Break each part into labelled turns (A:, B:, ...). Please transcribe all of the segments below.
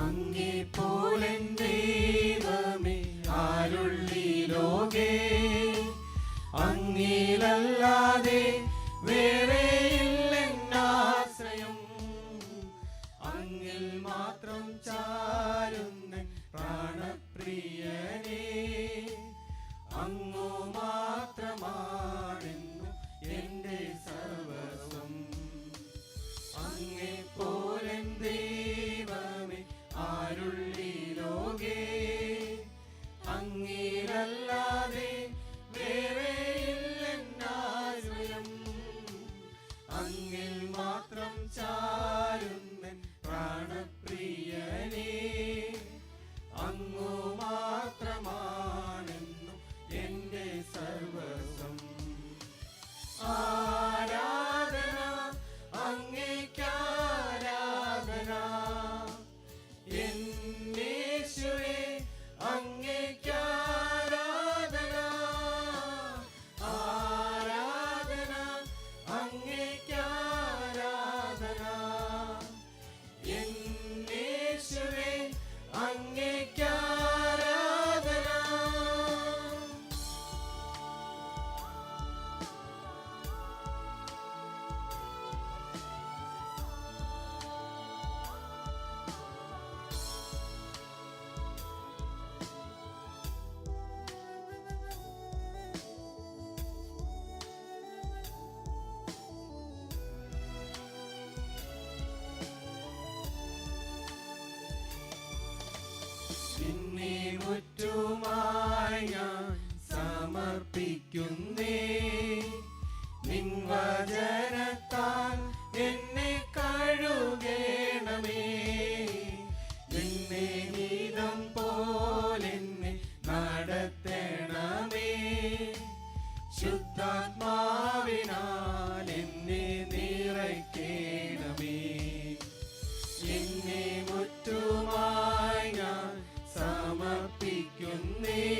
A: അങ്ങേ ആരുള്ളി ലോകേ. അങ്ങിലല്ലാതെ ആശ്രയം. അങ്ങിൽ മാത്രം ചാരുന്ന പ്രാണപ്രിയനേ അങ്ങീരല്ലാതെ നിന്നെ മുറ്റുമായി ഞാൻ സമർപ്പിക്കുന്നേ. നിൻ വചനത്താൽ എന്നെ കഴുകേണമേ. നിന്നെ നീതം പോലെന്നെ നടത്തണമേ. ശുദ്ധാത്മാവിനാൽ സമർപ്പിക്കുന്നേ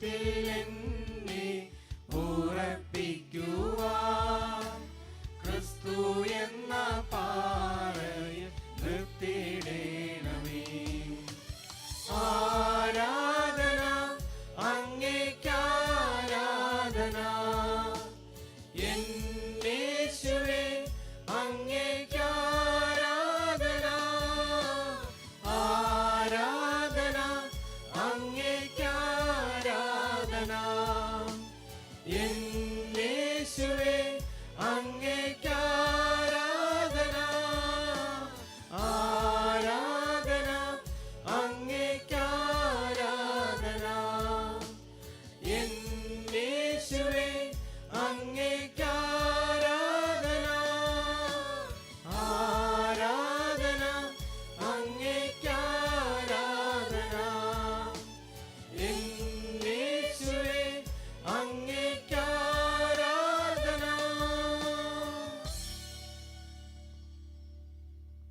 A: day. യേശുവേ അങ്ങേക്കാരാധന ആരാധന യേശുവേ